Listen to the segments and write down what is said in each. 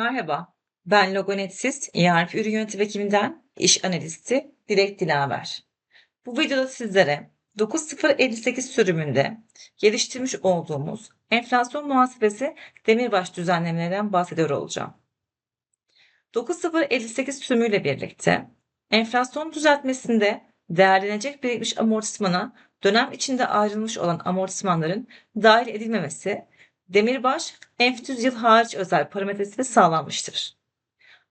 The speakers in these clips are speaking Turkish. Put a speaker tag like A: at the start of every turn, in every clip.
A: Merhaba, ben Logonetsiz ERP Ürün Yönetimi ekibinden iş analisti Dilek Dilaver. Bu videoda sizlere 9058 sürümünde geliştirmiş olduğumuz enflasyon muhasebesi demirbaş düzenlemelerinden bahsediyor olacağım. 9058 sürümüyle birlikte enflasyon düzeltmesinde değerlenecek birikmiş amortismana dönem içinde ayrılmış olan amortismanların dahil edilmemesi demirbaş enfütüz yıl hariç özel parametresi de sağlanmıştır.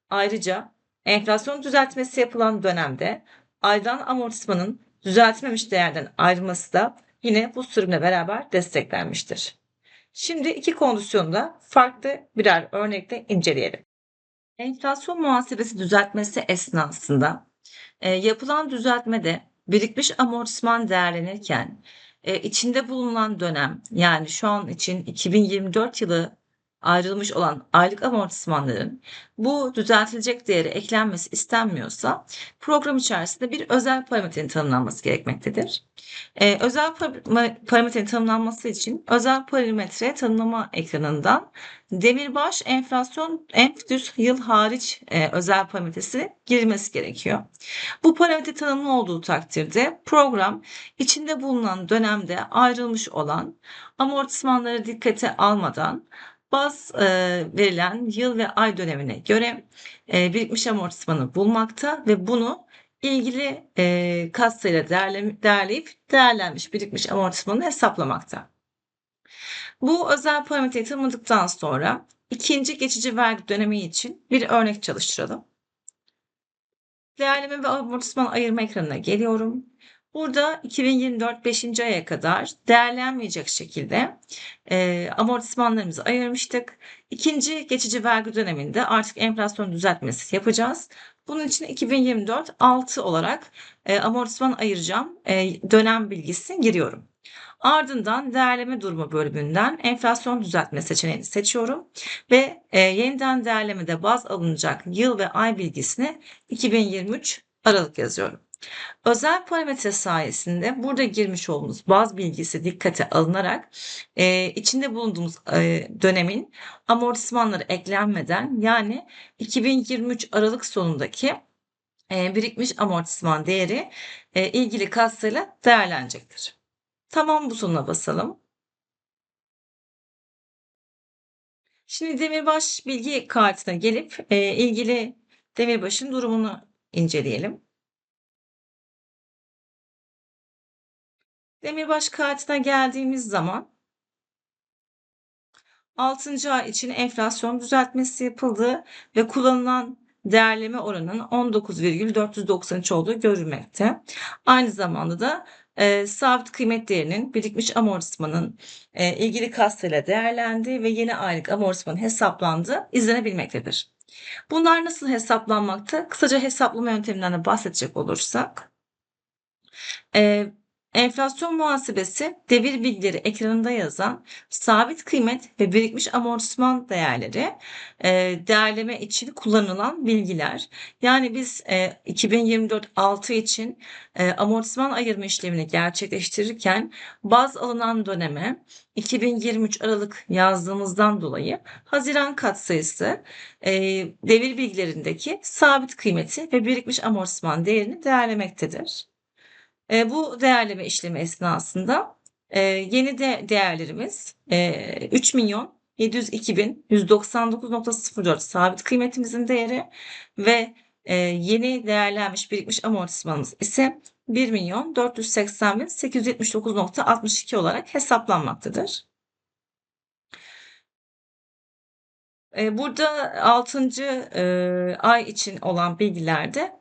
A: Ayrıca enflasyon düzeltmesi yapılan dönemde ayrılan amortismanın düzeltilmemiş değerden ayrılması da yine bu sürümle beraber desteklenmiştir. Şimdi iki kondisyonu farklı birer örnekle inceleyelim. Enflasyon muhasebesi düzeltmesi esnasında e, yapılan düzeltmede birikmiş amortisman değerlenirken e, içinde bulunan dönem yani şu an için 2024 yılı ayrılmış olan aylık amortismanların bu düzeltilecek değeri eklenmesi istenmiyorsa program içerisinde bir özel parametrenin tanımlanması gerekmektedir. Ee, özel parametrenin tanımlanması için özel parametre tanımlama ekranından demirbaş enflasyon enfütüs yıl hariç e, özel parametresi girilmesi gerekiyor. Bu parametre tanımlı olduğu takdirde program içinde bulunan dönemde ayrılmış olan amortismanları dikkate almadan baz e, verilen yıl ve ay dönemine göre e, birikmiş amortismanı bulmakta ve bunu ilgili e, katsayıyla değerle, değerleyip değerlenmiş birikmiş amortismanı hesaplamakta. Bu özel parametreyi tanımladıktan sonra ikinci geçici vergi dönemi için bir örnek çalıştıralım. Değerleme ve amortisman ayırma ekranına geliyorum. Burada 2024 5. aya kadar değerlenmeyecek şekilde e, amortismanlarımızı ayırmıştık. İkinci geçici vergi döneminde artık enflasyon düzeltmesi yapacağız. Bunun için 2024 6 olarak e, amortisman ayıracağım e, dönem bilgisi giriyorum. Ardından değerleme durumu bölümünden enflasyon düzeltme seçeneğini seçiyorum ve e, yeniden değerlemede baz alınacak yıl ve ay bilgisini 2023 Aralık yazıyorum. Özel parametre sayesinde burada girmiş olduğumuz baz bilgisi dikkate alınarak e, içinde bulunduğumuz e, dönemin amortismanları eklenmeden yani 2023 Aralık sonundaki e, birikmiş amortisman değeri e, ilgili katsayla değerlenecektir. Tamam butonuna basalım. Şimdi demirbaş bilgi kartına gelip e, ilgili demirbaşın durumunu inceleyelim. Demirbaş kartına geldiğimiz zaman 6. ay için enflasyon düzeltmesi yapıldı ve kullanılan değerleme oranının 19,493 olduğu görülmekte. Aynı zamanda da e, sabit kıymet değerinin birikmiş amortismanın e, ilgili kastıyla değerlendiği ve yeni aylık amortismanın hesaplandığı izlenebilmektedir. Bunlar nasıl hesaplanmakta? Kısaca hesaplama yönteminden de bahsedecek olursak, e, Enflasyon muhasebesi devir bilgileri ekranında yazan sabit kıymet ve birikmiş amortisman değerleri e, değerleme için kullanılan bilgiler. Yani biz e, 2024 6 için e, amortisman ayırma işlemini gerçekleştirirken baz alınan döneme 2023 Aralık yazdığımızdan dolayı Haziran katsayısı e, devir bilgilerindeki sabit kıymeti ve birikmiş amortisman değerini değerlemektedir. E, bu değerleme işlemi esnasında e, yeni de değerlerimiz e, 3 milyon 702 bin 199.04 sabit kıymetimizin değeri ve e, yeni değerlenmiş birikmiş amortismanımız ise 1 milyon 480 bin 879.62 olarak hesaplanmaktadır. Burada 6. ay için olan bilgilerde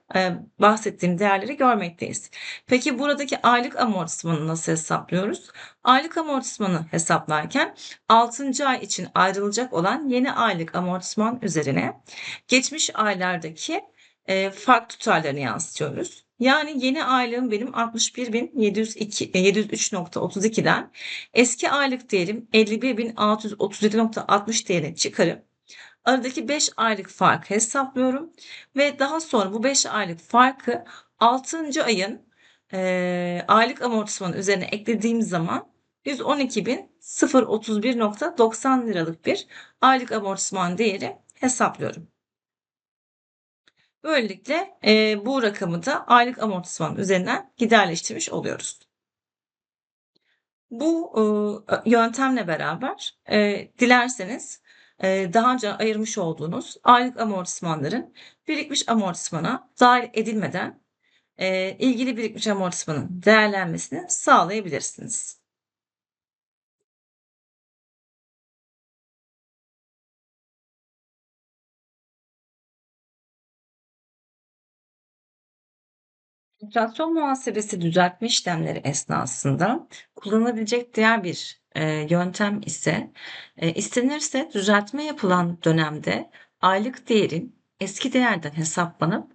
A: bahsettiğim değerleri görmekteyiz. Peki buradaki aylık amortismanı nasıl hesaplıyoruz? Aylık amortismanı hesaplarken 6. ay için ayrılacak olan yeni aylık amortisman üzerine geçmiş aylardaki fark tutarlarını yansıtıyoruz. Yani yeni aylığım benim 61.703.32'den eski aylık değerim 51.637.60 değerine çıkarıp aradaki 5 aylık farkı hesaplıyorum ve daha sonra bu 5 aylık farkı 6. ayın e, aylık amortismanı üzerine eklediğim zaman 112.031.90 liralık bir aylık amortisman değeri hesaplıyorum. Böylelikle e, bu rakamı da aylık amortisman üzerinden giderleştirmiş oluyoruz. Bu e, yöntemle beraber e, dilerseniz daha önce ayırmış olduğunuz aylık amortismanların birikmiş amortismana dahil edilmeden e, ilgili birikmiş amortismanın değerlenmesini sağlayabilirsiniz. Enflasyon muhasebesi düzeltme işlemleri esnasında kullanılabilecek diğer bir e, yöntem ise e, istenirse düzeltme yapılan dönemde aylık değerin eski değerden hesaplanıp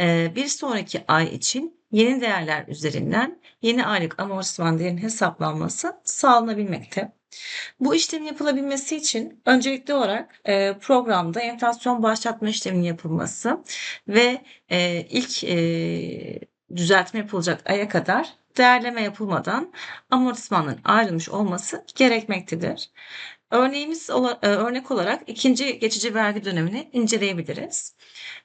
A: e, bir sonraki ay için yeni değerler üzerinden yeni aylık amortisman değerinin hesaplanması sağlanabilmekte. Bu işlemin yapılabilmesi için öncelikli olarak e, programda enflasyon başlatma işleminin yapılması ve e, ilk e, düzeltme yapılacak aya kadar değerleme yapılmadan amortismanın ayrılmış olması gerekmektedir. Örneğimiz e, örnek olarak ikinci geçici vergi dönemini inceleyebiliriz.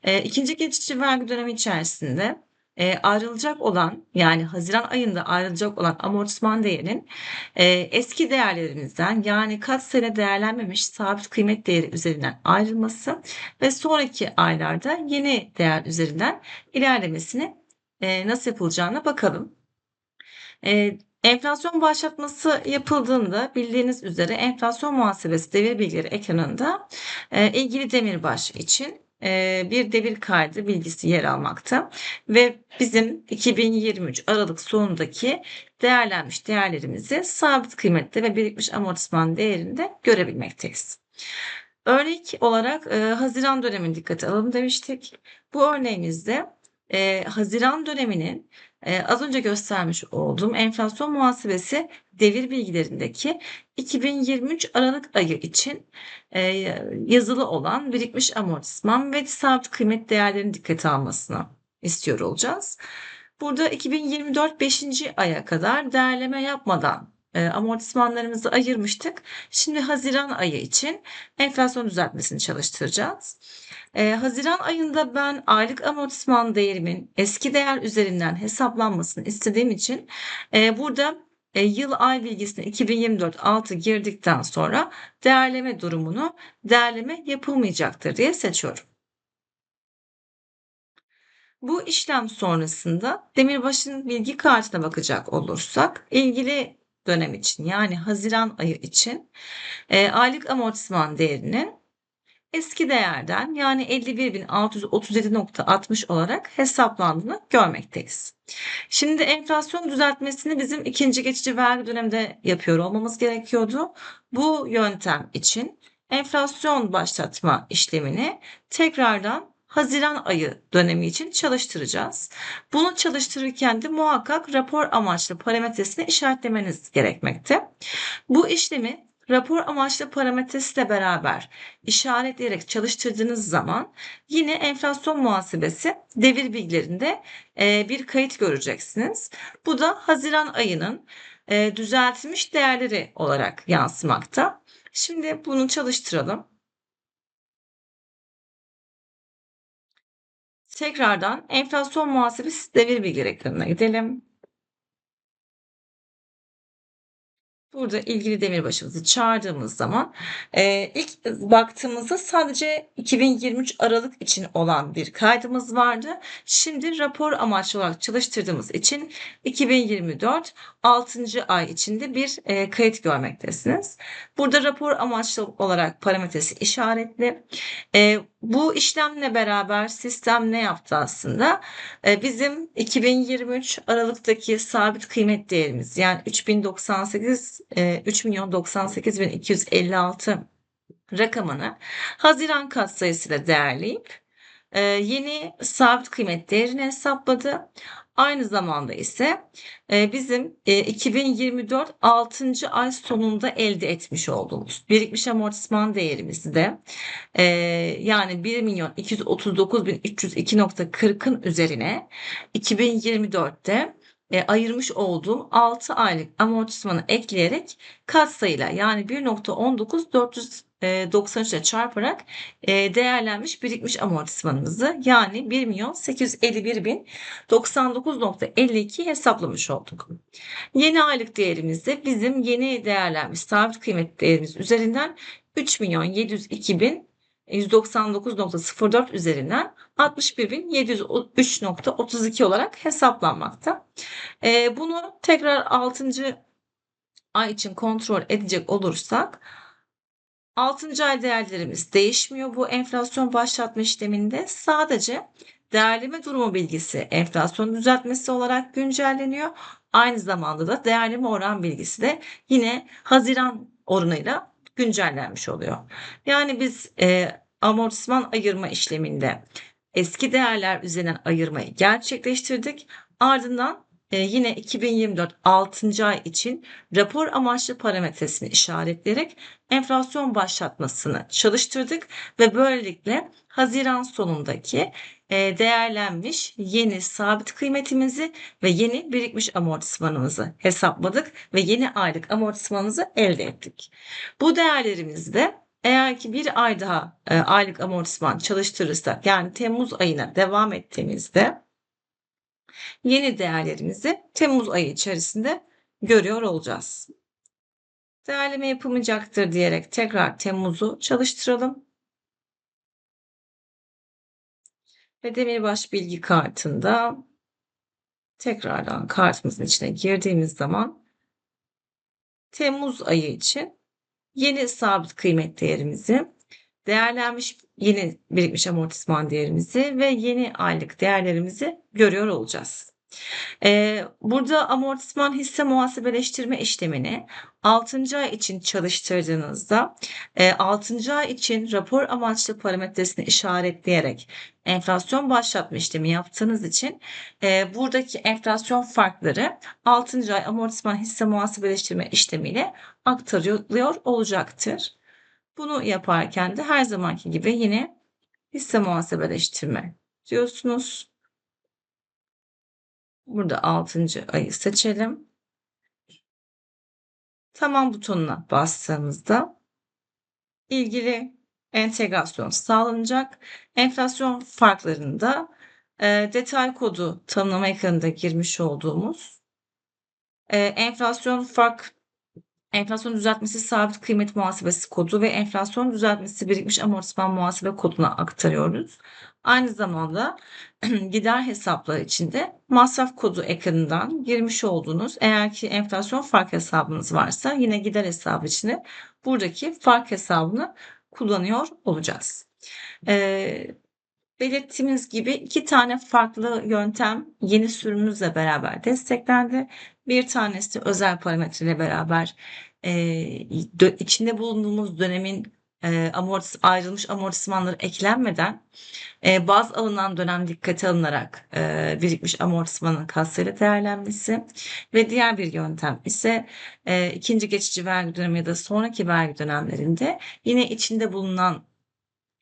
A: E, ikinci geçici vergi dönemi içerisinde e, ayrılacak olan yani Haziran ayında ayrılacak olan amortisman değerinin eski değerlerimizden yani kaç sene değerlenmemiş sabit kıymet değeri üzerinden ayrılması ve sonraki aylarda yeni değer üzerinden ilerlemesini nasıl yapılacağına bakalım. Enflasyon başlatması yapıldığında bildiğiniz üzere enflasyon muhasebesi devir bilgileri ekranında ilgili demirbaş için bir devir kaydı bilgisi yer almakta ve bizim 2023 Aralık sonundaki değerlenmiş değerlerimizi sabit kıymette ve birikmiş amortisman değerinde görebilmekteyiz. Örnek olarak e, Haziran dönemini dikkate alalım demiştik. Bu örneğimizde e, Haziran döneminin e, az önce göstermiş olduğum enflasyon muhasebesi devir bilgilerindeki 2023 Aralık ayı için e, yazılı olan birikmiş amortisman ve sabit kıymet değerlerini dikkate almasını istiyor olacağız. Burada 2024 5. aya kadar değerleme yapmadan e, amortismanlarımızı ayırmıştık. Şimdi Haziran ayı için enflasyon düzeltmesini çalıştıracağız. E, Haziran ayında ben aylık amortisman değerimin eski değer üzerinden hesaplanmasını istediğim için e, burada yıl ay bilgisine 2024 6 girdikten sonra değerleme durumunu değerleme yapılmayacaktır diye seçiyorum. Bu işlem sonrasında Demirbaş'ın bilgi kartına bakacak olursak ilgili dönem için yani Haziran ayı için e, aylık amortisman değerinin eski değerden yani 51.637.60 olarak hesaplandığını görmekteyiz. Şimdi enflasyon düzeltmesini bizim ikinci geçici vergi döneminde yapıyor olmamız gerekiyordu. Bu yöntem için enflasyon başlatma işlemini tekrardan Haziran ayı dönemi için çalıştıracağız. Bunu çalıştırırken de muhakkak rapor amaçlı parametresini işaretlemeniz gerekmekte. Bu işlemi rapor amaçlı parametresiyle beraber işaretleyerek çalıştırdığınız zaman yine enflasyon muhasebesi devir bilgilerinde e, bir kayıt göreceksiniz. Bu da Haziran ayının e, düzeltilmiş değerleri olarak yansımakta. Şimdi bunu çalıştıralım. Tekrardan enflasyon muhasebesi devir bilgileri ekranına gidelim. Burada ilgili demirbaşımızı çağırdığımız zaman e, ilk baktığımızda sadece 2023 Aralık için olan bir kaydımız vardı. Şimdi rapor amaçlı olarak çalıştırdığımız için 2024 6. ay içinde bir e, kayıt görmektesiniz. Burada rapor amaçlı olarak parametresi işaretli. E, bu işlemle beraber sistem ne yaptı aslında? E, bizim 2023 Aralık'taki sabit kıymet değerimiz yani 3098 e, 3 milyon 98 bin 256 rakamını Haziran katsayısıyla değerleyip e, yeni sabit kıymet değerini hesapladı. Aynı zamanda ise e, bizim 2024 6. ay sonunda elde etmiş olduğumuz birikmiş amortisman değerimizi de e, yani 1 milyon 239 bin 302.40'ın üzerine 2024'te e, ayırmış olduğum 6 aylık amortismanı ekleyerek katsayıyla yani 1.19 eee, 93 ile çarparak, eee, değerlenmiş birikmiş amortismanımızı yani 1.851.099.52 hesaplamış olduk. Yeni aylık değerimizde bizim yeni değerlenmiş sabit kıymet değerimiz üzerinden 3.702.199.04 üzerinden 61.703.32 olarak hesaplanmakta. Eee, bunu tekrar 6. ay için kontrol edecek olursak 6. ay değerlerimiz değişmiyor bu enflasyon başlatma işleminde. Sadece değerleme durumu bilgisi enflasyon düzeltmesi olarak güncelleniyor. Aynı zamanda da değerleme oran bilgisi de yine Haziran oranıyla güncellenmiş oluyor. Yani biz e, amortisman ayırma işleminde eski değerler üzerinden ayırmayı gerçekleştirdik. Ardından e, yine 2024 6. ay için rapor amaçlı parametresini işaretleyerek enflasyon başlatmasını çalıştırdık ve böylelikle Haziran sonundaki e, değerlenmiş yeni sabit kıymetimizi ve yeni birikmiş amortismanımızı hesapladık ve yeni aylık amortismanımızı elde ettik. Bu değerlerimizde eğer ki bir ay daha e, aylık amortisman çalıştırırsak yani Temmuz ayına devam ettiğimizde yeni değerlerimizi Temmuz ayı içerisinde görüyor olacağız. Değerleme yapılmayacaktır diyerek tekrar Temmuz'u çalıştıralım. Ve demirbaş bilgi kartında tekrardan kartımızın içine girdiğimiz zaman Temmuz ayı için yeni sabit kıymet değerimizi, değerlenmiş yeni birikmiş amortisman değerimizi ve yeni aylık değerlerimizi görüyor olacağız. Burada amortisman hisse muhasebeleştirme işlemini 6. ay için çalıştırdığınızda e, 6. ay için rapor amaçlı parametresini işaretleyerek enflasyon başlatma işlemi yaptığınız için buradaki enflasyon farkları 6. ay amortisman hisse muhasebeleştirme işlemiyle aktarılıyor olacaktır. Bunu yaparken de her zamanki gibi yine hisse muhasebeleştirme diyorsunuz. Burada 6. ayı seçelim. Tamam butonuna bastığımızda ilgili entegrasyon sağlanacak. Enflasyon farklarında e, detay kodu tanımlama ekranında girmiş olduğumuz e, enflasyon fark enflasyon düzeltmesi sabit kıymet muhasebesi kodu ve enflasyon düzeltmesi birikmiş amortisman muhasebe koduna aktarıyoruz. Aynı zamanda gider hesapları içinde masraf kodu ekranından girmiş olduğunuz eğer ki enflasyon fark hesabınız varsa yine gider hesabı içinde buradaki fark hesabını kullanıyor olacağız. Ee, belirttiğimiz gibi iki tane farklı yöntem yeni sürümümüzle beraber desteklendi. Bir tanesi özel parametreyle beraber e, içinde bulunduğumuz dönemin e, amortis, ayrılmış amortismanları eklenmeden e, baz alınan dönem dikkate alınarak e, birikmiş amortismanın katsayıyla değerlenmesi ve diğer bir yöntem ise e, ikinci geçici vergi dönemi ya da sonraki vergi dönemlerinde yine içinde bulunan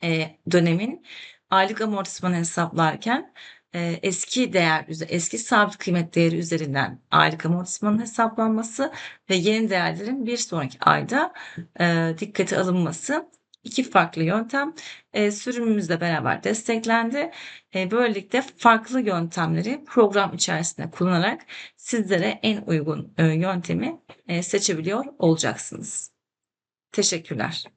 A: e, dönemin aylık amortismanı hesaplarken e, eski değer, eski sabit kıymet değeri üzerinden aylık amortismanın hesaplanması ve yeni değerlerin bir sonraki ayda e, dikkate alınması iki farklı yöntem e, sürümümüzle beraber desteklendi. E, böylelikle farklı yöntemleri program içerisinde kullanarak sizlere en uygun yöntemi seçebiliyor olacaksınız. Teşekkürler.